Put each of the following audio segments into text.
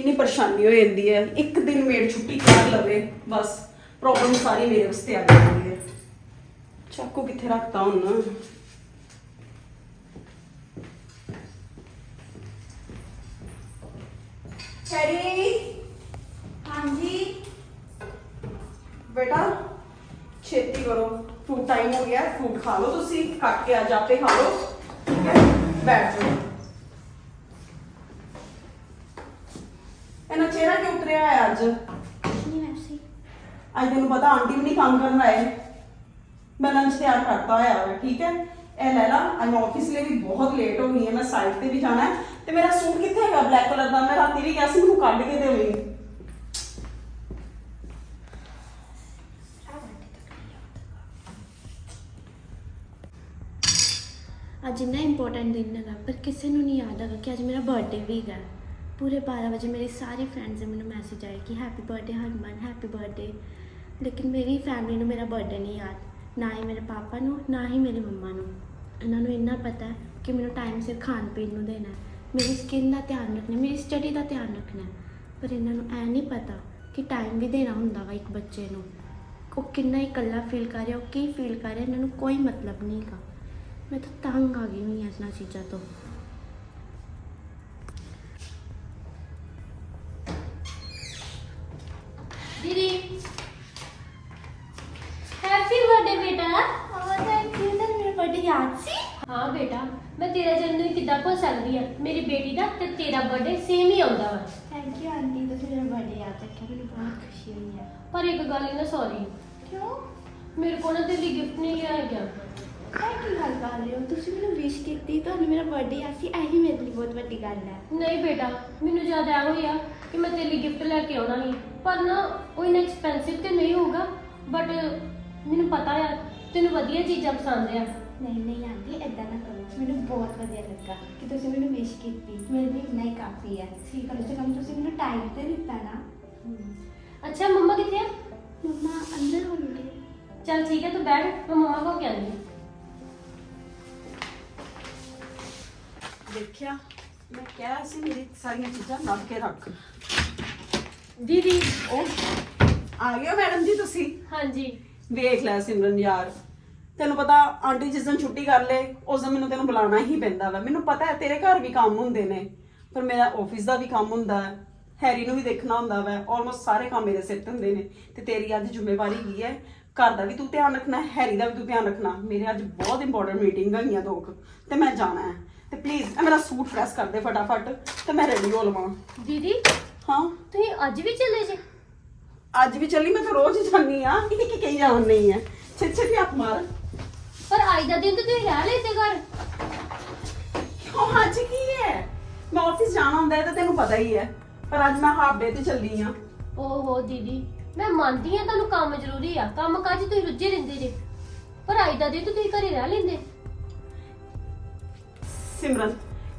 ਕਿੰਨੀ ਪਰੇਸ਼ਾਨੀ ਹੋ ਜਾਂਦੀ ਹੈ। ਇੱਕ ਦਿਨ ਮੇਡ ਛੁੱਟੀ ਕਰ ਲਵੇ, ਬਸ। ਪ੍ਰੋਬਲਮ ਸਾਰੀ ਮੇਰੇ ਵਾਸਤੇ ਆ ਜਾਂਦੀ ਹੈ। ਚਾਕੂ ਕਿੱਥੇ ਰੱਖਤਾ ਹੁਣ? ਹੈਰੀ ਹਾਂਜੀ? ਬੇਟਾ, ਛੇਤੀ ਕਰੋ। ਫਰੂਟ ਟਾਈਮ ਹੋ ਗਿਆ ਫਰੂਟ ਖਾ ਲਓ ਤੁਸੀਂ। ਕੱਟ ਕੇ ਅੱਜ ਆਪੇ ਖਾ ਲਓ। ਠੀਕ ਹੈ? ਬੈਠ ਜਾਓ। ਅੱਜ? ਨਹੀਂ ਮੈਸੀ ਅੱਜ ਤੈਨੂੰ ਪਤਾ ਆਂਟੀ ਵੀ ਨਹੀਂ ਕੰਮ ਕਰਨ ਆਏ। ਮੈਂ ਲੰਚ ਤਿਆਰ ਕਰਤਾ ਹੋਇਆ ਹੈ ਠੀਕ ਹੈ? ਇਹ ਲੈ ਲਾ ਅੱਜ ਆਫਿਸ ਲਈ ਵੀ ਬਹੁਤ ਲੇਟ ਹੋ ਗਈ ਹਾਂ ਮੈਂ ਸਾਈਟ ਤੇ ਵੀ ਜਾਣਾ ਹੈ। ਤੇ ਮੇਰਾ ਸੂਟ ਕਿੱਥੇ ਹੈਗਾ ਬਲੈਕ ਕਲਰ ਦਾ? ਮੈਂ ਰਾਤੀ ਵੀ ਕਿਹਾ ਸੀ ਮੈਨੂੰ ਕੱਢ ਕੇ ਦੇਵੀਂ। ਅੱਜ ਇੰਨਾ ਇੰਪੋਰਟੈਂਟ ਦਿਨ ਹੈਗਾ ਪਰ ਕਿਸੇ ਨੂੰ ਨਹੀਂ ਯਾਦ ਹੈਗਾ ਕਿ ਅੱਜ ਮੇਰਾ ਬਰਥਡੇ ਵੀ ਹੈਗਾ ਪੂਰੇ 12 ਵਜੇ ਮੇਰੀ ਸਾਰੀ ਫਰੈਂਡਸ ਨੇ ਮੈਨੂੰ ਮੈਸੇਜ ਆਏ ਕਿ happy birthday Harman happy birthday ਲੇਕਿਨ ਮੇਰੀ ਫੈਮਿਲੀ ਨੂੰ ਮੇਰਾ ਬਰਥਡੇ ਨਹੀਂ ਯਾਦ। ਨਾ ਹੀ ਮੇਰੇ ਪਾਪਾ ਨੂੰ, ਨਾ ਹੀ ਮੇਰੇ ਮੰਮਾ ਨੂੰ। ਇਹਨਾਂ ਨੂੰ ਇੰਨਾ ਪਤਾ ਹੈ ਕਿ ਮੈਨੂੰ ਟਾਈਮ ਸਿਰ ਖਾਣ ਪੀਣ ਨੂੰ ਦੇਣਾ ਮੇਰੀ ਸਕਿਨ ਦਾ ਧਿਆਨ ਰੱਖਣਾ, ਮੇਰੀ ਸਟੱਡੀ ਦਾ ਧਿਆਨ ਰੱਖਣਾ ਪਰ ਇਹਨਾਂ ਨੂੰ ਐ ਨਹੀਂ ਪਤਾ ਕਿ ਟਾਈਮ ਵੀ ਦੇਣਾ ਹੁੰਦਾ ਵਾ ਇੱਕ ਬੱਚੇ ਨੂੰ। ਉਹ ਕਿੰਨਾ ਇਕੱਲਾ ਫੀਲ ਕਰ ਰਿਹਾ, ਉਹ ਕੀ ਫੀਲ ਕਰ ਰਿਹਾ, ਇਹਨਾਂ ਨੂੰ ਕੋਈ ਮਤਲਬ ਨਹੀਂ ਹੈਗਾ। ਮੈਂ ਤਾਂ ਤੰਗ ਆ ਗਈ ਹੋਈ ਹਾਂ ਇਹਨਾਂ ਚੀਜ਼ਾਂ ਤੋਂ। ਖੁਸ਼ੀ ਹੋਈ ਹੈ ਪਰ ਇੱਕ ਗੱਲ ਹੀ ਨਾ ਸੌਰੀ। ਕਿਉਂ? ਮੇਰੇ ਕੋਲ ਨਾ ਤੇਰੇ ਲਈ ਗਿਫਟ ਨਹੀਂ ਲਿਆ ਗਿਆ ਮੈਂ ਕੀ ਗੱਲ ਕਰ ਰਹੇ ਹੋ? ਤੁਸੀਂ ਮੈਨੂੰ ਵਿਸ਼ ਕੀਤੀ ਤੁਹਾਨੂੰ ਮੇਰਾ ਬਰਥਡੇ ਯਾਦ ਸੀ ਇਹੀ ਮੇਰੇ ਲਈ ਬਹੁਤ ਵੱਡੀ ਗੱਲ ਹੈ ਨਹੀਂ ਬੇਟਾ ਮੈਨੂੰ ਜ਼ਿਆਦਾ ਐ ਹੋਇਆ ਕਿ ਮੈਂ ਤੇਰੇ ਲਈ ਗਿਫਟ ਲੈ ਕੇ ਆਉਣਾ ਸੀ। ਪਰ ਨਾ ਉਹ ਇਨ ਐਕਸਪੈਂਸਿਵ ਤੇ ਨਹੀਂ ਹੋਊਗਾ ਬਟ ਮੈਨੂੰ ਪਤਾ ਆ ਤੈਨੂੰ ਵਧੀਆ ਚੀਜ਼ਾਂ ਪਸੰਦ ਆ। ਨਹੀਂ ਨਹੀਂ ਆਂਟੀ ਐਦਾਂ ਨਾ ਕਰੋ। ਮੈਨੂੰ ਬਹੁਤ ਵਧੀਆ ਲੱਗਾ ਕਿ ਤੁਸੀਂ ਮੈਨੂੰ ਵਿਸ਼ ਕੀਤੀ। ਮੇਰੇ ਲਈ ਇੰਨਾ ਹੀ ਕਾਫੀ ਹੈ ਠੀਕ ਹੈ ਤੇ ਕਮ ਤੁਸੀਂ ਮੈਨੂੰ ਟਾਈਮ ਤੇ ਦਿੱਤਾ ਨਾ। ਅੱਛਾ ਮੰਮਾ ਕਿੱਥੇ ਆ? ਮੰਮਾ ਅੰਦਰ ਹੋਣਗੇ ਚੱਲ ਠੀਕ ਹੈ ਤੂੰ ਬੈਠ ਮੈਂ ਮੰਮਾ ਕੋਲ ਕੇ ਆਉਂਦੀ ਹਾਂ। ਦੇਖਿਆ ਮੈਂ ਕਿਹਾ ਸੀ ਮੇਰੀ ਸਾਰੀਆਂ ਚੀਜ਼ਾਂ ਲੱਭ ਕੇ ਰੱਖ। ਦੀਦੀ। ਉਹ ਆ ਗਏ ਹੋ ਮੈਡਮ ਜੀ ਤੁਸੀਂ? ਹਾਂਜੀ। ਵੇਖ ਲੈ ਸਿਮਰਨ ਯਾਰ ਤੈਨੂੰ ਪਤਾ ਆਂਟੀ ਜਿਸ ਦਿਨ ਛੁੱਟੀ ਕਰ ਲੇ ਉਸ ਦਿਨ ਮੈਨੂੰ ਤੈਨੂੰ ਬੁਲਾਉਣਾ ਹੀ ਪੈਂਦਾ ਵਾ। ਮੈਨੂੰ ਪਤਾ ਹੈ ਤੇਰੇ ਘਰ ਵੀ ਕੰਮ ਹੁੰਦੇ ਨੇ ਪਰ ਮੇਰਾ ਆਫਿਸ ਦਾ ਵੀ ਕੰਮ ਹੁੰਦਾ ਹੈ। ਹੈਰੀ ਨੂੰ ਵੀ ਦੇਖਣਾ ਹੁੰਦਾ ਵਾ ਆਲਮੋਸਟ ਸਾਰੇ ਕੰਮ ਮੇਰੇ ਸਿਰ ਤੇ ਹੁੰਦੇ ਨੇ। ਤੇ ਤੇਰੀ ਅੱਜ ਜ਼ਿੰਮੇਵਾਰੀ ਕੀ ਹੈ? ਘਰ ਦਾ ਵੀ ਤੂੰ ਧਿਆਨ ਰੱਖਣਾ ਹੈ ਹੈਰੀ ਦਾ ਵੀ ਤੂੰ ਧਿਆਨ ਰੱਖਣਾ। ਮੇਰੇ ਅੱਜ ਬਹੁਤ ਇੰਪੋਰਟੈਂਟ ਮੀਟਿੰਗ ਹੈਗੀਆਂ ਦੋ ਕੁ, ਤੇ ਮੈਂ ਜਾਣਾ ਹੈ। ਤੇ ਪਲੀਜ਼ ਇਹ ਮੇਰਾ ਸੂਟ ਪ੍ਰੈਸ ਕਰ ਦੇ ਫਟਾਫਟ ਤੇ ਮੈਂ ਰੈਡੀ ਹੋ ਲਵਾਂ। ਦੀਦੀ ਹਾਂ? ਤੁਸੀਂ ਅੱਜ ਵੀ ਚੱਲੇ ਜੇ? ਅੱਜ ਵੀ ਚੱਲੀ ਮੈਂ ਤਾਂ ਰੋਜ਼ ਹੀ ਜਾਂਦੀ ਆ ਇਹ ਕੀ ਕਹੀ ਜਾਣ ਨਹੀਂ ਹੈ। ਛੇ ਛੇ ਹੱਥ ਮਾਰ। ਪਰ ਅੱਜ ਦਾ ਦਿਨ ਤਾਂ ਤੁਸੀਂ ਰਹਿ ਲੈਤੇ ਘਰ। ਕਿਉਂ ਅੱਜ ਕੀ ਹੈ? ਮੈਂ ਆਫਿਸ ਜਾਣਾ ਹੁੰਦਾ ਹੈ ਤਾਂ ਤੈਨੂੰ ਪਤਾ ਹੀ ਹੈ। ਪਰ ਅੱਜ ਮੈਂ ਡੇ ਤੇ ਚੱਲੀ ਆ। ਓਹੋ ਦੀਦੀ ਮੈਂ ਮੰਨਦੀ ਆ ਤੁਹਾਨੂੰ ਕੰਮ ਜ਼ਰੂਰੀ ਆ ਕੰਮ ਕਾਜ ਤੁਸੀਂ ਰੁੱਝੇ ਰਹਿੰਦੇ ਜੇ। ਪਰ ਅੱਜ ਦਾ ਤਾਂ ਤੁਸੀਂ ਘਰੇ ਰਹਿ ਲੈਂਦੇ। ਸਿਮਰਨ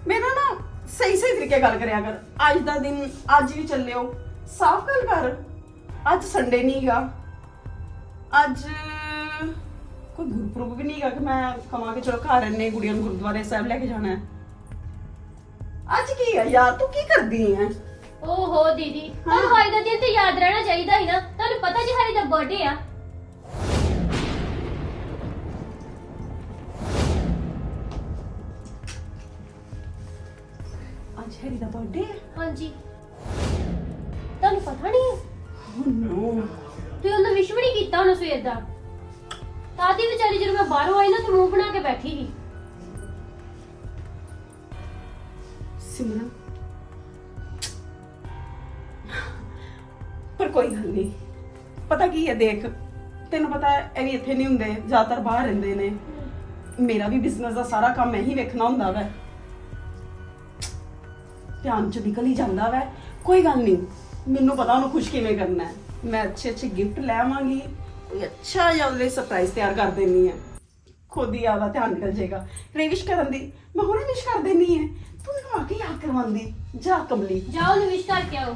ਮੇਰਾ ਨਾ ਸਹੀ ਸਹੀ ਤਰੀਕੇ ਗੱਲ ਕਰਿਆ ਕਰ। ਅੱਜ ਦਾ ਦਿਨ ਅੱਜ ਵੀ ਚੱਲਿਓ। ਸਾਫ਼ ਗੱਲ ਕਰ ਅੱਜ ਸੰਡੇ ਨਹੀਂਗਾ ਅੱਜ ਕੋਈ ਗੁਰਪੁਰਬ ਵੀ ਨਹੀਂਗਾ ਕਿ ਮੈਂ ਕਮਾਂ ਕਿ ਚਲੋ ਘਰ ਇੰਨੇ ਗੁੜੀਆਂ ਨੂੰ ਗੁਰਦੁਆਰੇ ਸਾਹਿਬ ਲੈ ਕੇ ਜਾਣਾ ਹੈ। ਅੱਜ ਕੀ ਹੈ ਯਾਰ ਤੂੰ ਕੀ ਕਰਦੀ ਹੈ ਓਹੋ ਦੀਦੀ ਤੁਹਾਨੂੰ ਅੱਜ ਦਾ ਦਿਨ ਤੇ ਯਾਦ ਰਹਿਣਾ ਚਾਹੀਦਾ ਹੀ ਨਾ ਤੁਹਾਨੂੰ ਪਤਾ ਜੀ ਹਰੀ ਦਾ ਬਰਥਡੇ ਆ। ਅੱਜ ਹੈਰੀ ਦਾ ਬਰਥਡੇ ਹੈ ਹਾਂਜੀ। ਤੁਹਾਨੂੰ ਪਤਾ ਨਹੀਂ ਹੈ? ਓ ਨੋ ਉਹਨੂੰ ਵਿਸ਼ ਵੀ ਨਹੀਂ ਕੀਤਾ ਉਹਨੂੰ ਸਵੇਰ ਦਾ। ਤਾਦੀ ਵਿਚਾਰੀ ਜਦੋਂ ਮੈਂ ਬਾਹਰੋਂ ਆਈ ਨਾ ਤੇ ਮੂੰਹ ਬਣਾ ਕੇ ਬੈਠੀ ਸੀ। ਸਿਮਰਨ ਕੋਈ ਗੱਲ ਨਹੀਂ। ਪਤਾ ਕੀ ਹੈ, ਦੇਖ, ਤੈਨੂੰ ਪਤਾ ਹੈ ਇਹ ਵੀ ਇੱਥੇ ਨਹੀਂ ਹੁੰਦੇ, ਜ਼ਿਆਦਾਤਰ ਬਾਹਰ ਰਹਿੰਦੇ ਨੇ। ਮੇਰਾ ਵੀ ਬਿਜ਼ਨਸ ਦਾ ਸਾਰਾ ਕੰਮ ਮੈਂ ਹੀ ਵੇਖਣਾ ਹੁੰਦਾ ਵੈ। ਧਿਆਨ ਚ ਨਿਕਲ ਹੀ ਜਾਂਦਾ ਵੈ। ਕੋਈ ਗੱਲ ਨਹੀਂ, ਮੈਨੂੰ ਪਤਾ ਉਹਨੂੰ ਖੁਸ਼ ਕਿਵੇਂ ਕਰਨਾ ਹੈ। ਮੈਂ ਅੱਛੇ ਅੱਛੇ ਗਿਫਟ ਲੈ ਆਵਾਂਗੀ ਕੋਈ ਅੱਛਾ ਜਿਹਾ ਉਹਦੇ ਸਰਪ੍ਰਾਈਜ਼ ਤਿਆਰ ਕਰ ਦੇਣੀ ਹੈ। ਖੁਦ ਹੀ ਆਦਾ ਧਿਆਨ ਨਿਕਲ ਜਾਏਗਾ। ਰੇਵਿਸ਼ ਕਰਨ ਦੀ, ਮੈਂ ਹੁਣੇ ਵਿਸ਼ ਕਰ ਦੇਣੀ ਹੈ। ਤੂੰ ਮੈਨੂੰ ਆ ਕੇ ਯਾਦ ਕਰਵਾਉਂਦੀ। ਜਾ ਕਮਲੀ। ਜਾਓ ਉਹਨੂੰ ਕਰਕੇ ਆਓ।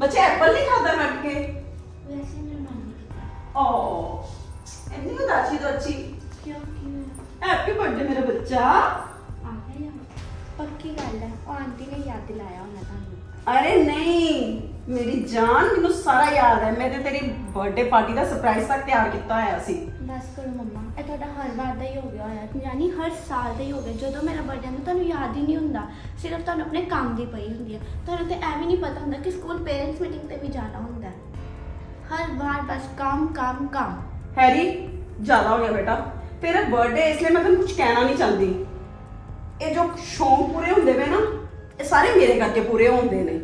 ਬੱਚੇ ਐਪਲ ਨਹੀਂ ਖਾਦਾ ਰੱਖ ਕੇ ਵੈਸੇ ਮੇਰਾ ਮਨ ਨਹੀਂ ਕੀਤਾ। ਓ ਇੰਨੀ ਉਦਾਸੀ ਤੋਂ ਅੱਛੀ। ਕਿਉਂ ਕਿਉਂ? ਹੈਪੀ ਬਰਥਡੇ ਮੇਰਾ ਬੱਚਾ। ਆ। ਗਿਆ ਪੱਕੀ ਗੱਲ ਹੈ ਉਹ ਆਂਟੀ ਨੇ ਯਾਦ ਦਿਲਾਇਆ ਹੋਣਾ ਤੁਹਾਨੂੰ। ਅਰੇ ਨਹੀਂ ਮੇਰੀ ਜਾਨ ਮੈਨੂੰ ਸਾਰਾ ਯਾਦ ਹੈ। ਮੈਂ ਤੇ ਤੇਰੀ ਬਰਥਡੇ ਪਾਰਟੀ ਦਾ ਸਰਪ੍ਰਾਈਜ਼ ਤੱਕ ਤਿਆਰ ਕੀਤਾ ਹੋਇਆ ਸੀ। ਬਸ ਕਰੋ ਮੰਮਾ ਇਹ ਤੁਹਾਡਾ ਹਰ ਵਾਰ ਦਾ ਹੀ ਹੋ ਗਿਆ ਹੋਇਆ। ਯਾਨੀ ਹਰ ਸਾਲ ਦਾ ਹੀ ਹੋ ਗਿਆ। ਜਦੋਂ ਮੇਰਾ ਬਰਥਡੇ ਆਉਂਦਾ ਤੁਹਾਨੂੰ ਯਾਦ ਹੀ ਨਹੀਂ ਹੁੰਦਾ। ਸਿਰਫ ਤੁਹਾਨੂੰ ਆਪਣੇ ਕੰਮ ਦੀ ਪਈ ਹੁੰਦੀ ਹੈ। ਤੁਹਾਨੂੰ ਤੇ ਵੀ ਨਹੀਂ ਪਤਾ ਹੁੰਦਾ ਕਿ ਸਕੂਲ ਪੇਰੈਂਟਸ ਮੀਟਿੰਗ ਤੇ ਵੀ ਜਾਣਾ ਹੁੰਦਾ ਹੈ। ਹਰ ਵਾਰ ਬਸ ਕੰਮ ਕੰਮ ਕੰਮ। ਹੈਰੀ, ਜ਼ਿਆਦਾ ਹੋ ਗਿਆ ਬੇਟਾ। ਤੇਰਾ ਬਰਥਡੇ ਇਸ ਲਈ ਮੈਂ ਤੈਨੂੰ ਕੁਝ ਕਹਿਣਾ ਨਹੀਂ ਚਾਹੁੰਦੀ। ਇਹ ਜੋ ਸ਼ੌਂਕ ਪੂਰੇ ਹੁੰਦੇ ਪਏ ਨਾ, ਇਹ ਸਾਰੇ ਮੇਰੇ ਕਰਕੇ ਪੂਰੇ ਹੁੰਦੇ ਨੇ।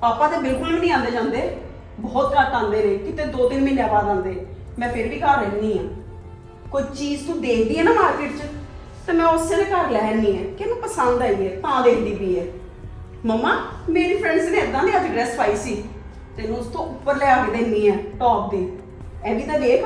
ਪਾਪਾ ਤੇ ਬਿਲਕੁਲ ਵੀ ਨਹੀਂ ਆਉਂਦੇ ਜਾਂਦੇ। ਬਹੁਤ ਘੱਟ ਆਉਂਦੇ ਨੇ। ਕਿਤੇ 2-3 ਮਹੀਨਿਆਂ ਬਾਅਦ ਆਉਂਦੇ। ਮੈਂ ਫਿਰ ਵੀ ਘਰ ਰਹਿੰਦੀ ਆ ਕੋਈ ਚੀਜ਼ ਤੂੰ ਦੇਖਦੀ ਹੈ ਨਾ ਮਾਰਕੀਟ 'ਚ, ਤੇ ਮੈਂ ਉਸੇ ਦੇ ਘਰ ਲੈ ਆਨੀ ਹੈ। ਕਿ ਇਹਨੂੰ ਪਸੰਦ ਆਈ ਹੈ, ਤਾਂ ਦੇਖਦੀ ਪਈ ਹੈ। ਮਮਾ, ਮੇਰੀ ਫਰੈਂਡਸ ਨੇ ਇਦਾਂ ਦੀ ਅੱਜ ਡਰੈਸ ਪਾਈ ਸੀ। ਤੈਨੂੰ ਉਸ ਤੋਂ ਉੱਪਰ ਲੈ ਆ ਕੇ ਦੇਣੀ ਹੈ ਟੌਪ ਦੀ। ਇਹ ਵੀ ਤਾਂ ਦੇਖ।